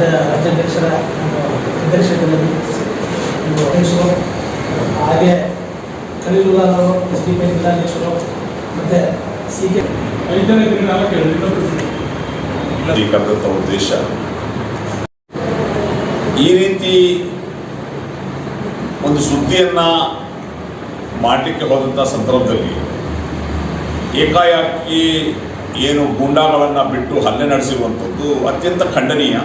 ರಾಜ್ಯ ರಾಜ್ಯಾಧ್ಯಕ್ಷರ ಅಧ್ಯಕ್ಷತೆಯಲ್ಲಿ ಅಧ್ಯಕ್ಷರು ಹಾಗೆ ಕಲಿಯುಗಾರರು ಎಸ್ ಡಿ ಪಿ ಜಿಲ್ಲಾಧ್ಯಕ್ಷರು ಮತ್ತು ಸಿ ಕೆ ಉದ್ದೇಶ. ಈ ರೀತಿ ಒಂದು ಸುದ್ದಿಯನ್ನ ಮಾಡಲಿಕ್ಕೆ ಹೋದಂಥ ಸಂದರ್ಭದಲ್ಲಿ ಏಕಾಏಕಿ ಏನು ಗೂಂಡಾಗಳನ್ನು ಬಿಟ್ಟು ಹಲ್ಲೆ ನಡೆಸಿರುವಂಥದ್ದು ಅತ್ಯಂತ ಖಂಡನೀಯ.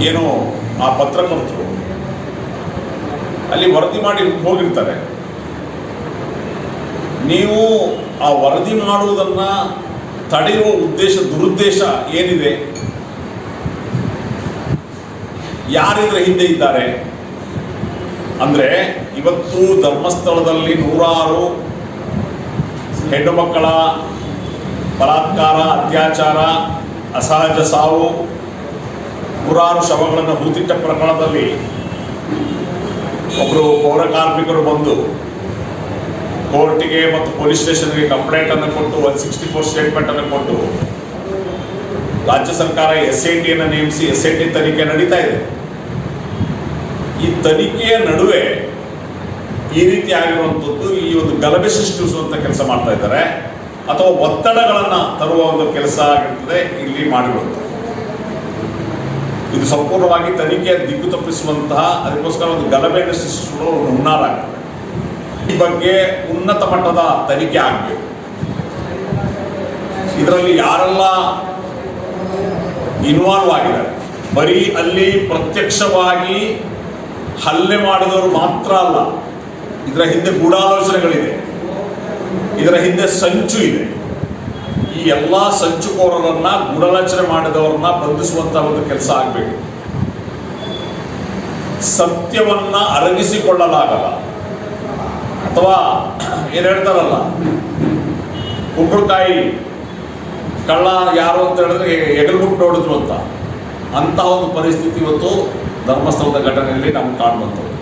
ಏನು ಆ ಪತ್ರಕರ್ತರು ಅಲ್ಲಿ ವರದಿ ಮಾಡಿ ಹೋಗಿರ್ತಾರೆ. ನೀವು ಆ ವರದಿ ಮಾಡುವುದನ್ನ ತಡೆಯುವ ಉದ್ದೇಶ, ದುರುದ್ದೇಶ ಏನಿದೆ? ಯಾರಿದ್ರ ಹಿಂದೆ ಇದ್ದಾರೆ? ಅಂದರೆ ಇವತ್ತು ಧರ್ಮಸ್ಥಳದಲ್ಲಿ ನೂರಾರು ಹೆಣ್ಣು ಮಕ್ಕಳ ಬಲಾತ್ಕಾರ, ಅತ್ಯಾಚಾರ, ಅಸಹಜ ಸಾವು ನೂರಾರು ಶವಗಳನ್ನು ಹೂತಿಟ್ಟ ಪ್ರಕರಣದಲ್ಲಿ ಒಬ್ಬರು ಪೌರ ಕಾರ್ಮಿಕರು ಬಂದು ಕೋರ್ಟಿಗೆ ಮತ್ತು ಪೊಲೀಸ್ ಸ್ಟೇಷನ್ಗೆ ಕಂಪ್ಲೇಂಟ್ ಅನ್ನು ಕೊಟ್ಟು ಒನ್ ಸಿಕ್ಸ್ಟಿ ಫೋರ್ ಸ್ಟೇಟ್ಮೆಂಟ್ ಅನ್ನು ಕೊಟ್ಟು ರಾಜ್ಯ ಸರ್ಕಾರ ಎಸ್ ಐ ಟಿಯನ್ನು ನೇಮಿಸಿ ಎಸ್ ಐ ಟಿ ತನಿಖೆ ನಡೀತಾ ಇದೆ. ಈ ತನಿಖೆಯ ನಡುವೆ ಈ ರೀತಿ ಆಗಿರುವಂಥದ್ದು ಈ ಒಂದು ಗಲಭೆ ಸೃಷ್ಟಿಸುವಂಥ ಕೆಲಸ ಮಾಡ್ತಾ ಇದ್ದಾರೆ. ಅಥವಾ ಒತ್ತಡಗಳನ್ನು ತರುವ ಒಂದು ಕೆಲಸ ಆಗಿರ್ತದೆ, ಇಲ್ಲಿ ಮಾಡಿರುವಂಥದ್ದು. ಇದು ಸಂಪೂರ್ಣವಾಗಿ ತನಿಖೆಯ ದಿಕ್ಕು ತಪ್ಪಿಸುವಂತಹ ಅದಕ್ಕೋಸ್ಕರ ಒಂದು ಗಲಭೆಯನ್ನು ಸೃಷ್ಟಿಸುವ ಒಂದು ಹುನ್ನಾರ ಈ ಬಗ್ಗೆ ಉನ್ನತ ಮಟ್ಟದ ತನಿಖೆ ಆಗಬೇಕು. ಇದರಲ್ಲಿ ಯಾರೆಲ್ಲ ಇನ್ವಾಲ್ವ್ ಆಗಿದ್ದಾರೆ? ಬರೀ ಅಲ್ಲಿ ಪ್ರತ್ಯಕ್ಷವಾಗಿ ಹಲ್ಲೆ ಮಾಡಿದವರು ಮಾತ್ರ ಅಲ್ಲ, ಇದರ ಹಿಂದೆ ಗೂಢಾಲೋಚನೆಗಳಿದೆ. ಇದರ ಹಿಂದೆ ಸಂಚು ಇದೆ. ಈ ಎಲ್ಲ ಸಂಚುಕೋರರನ್ನ ಗೂಢಾಲೋಚನೆ ಮಾಡಿದವರನ್ನ ಬಂಧಿಸುವಂತ ಒಂದು ಕೆಲಸ ಆಗಬೇಕು. ಸತ್ಯವನ್ನ ಅರಗಿಸಿಕೊಳ್ಳಲಾಗಲ್ಲ ಅಥವಾ ಏನ್ ಹೇಳ್ತಾರಲ್ಲ? ಕುಂಬಳಕಾಯಿ ಕಳ್ಳ ಯಾರು ಅಂತ ಹೇಳಿದ್ರೆ ಎಗಲ್ಬಿಟ್ಟು ನೋಡಿದ್ರು ಅಂತ. ಅಂತಹ ಒಂದು ಪರಿಸ್ಥಿತಿ ಇವತ್ತು ಧರ್ಮಸ್ಥಳದ ಘಟನೆಯಲ್ಲಿ ನಮ್ಗೆ ಕಾಣುವಂಥದ್ದು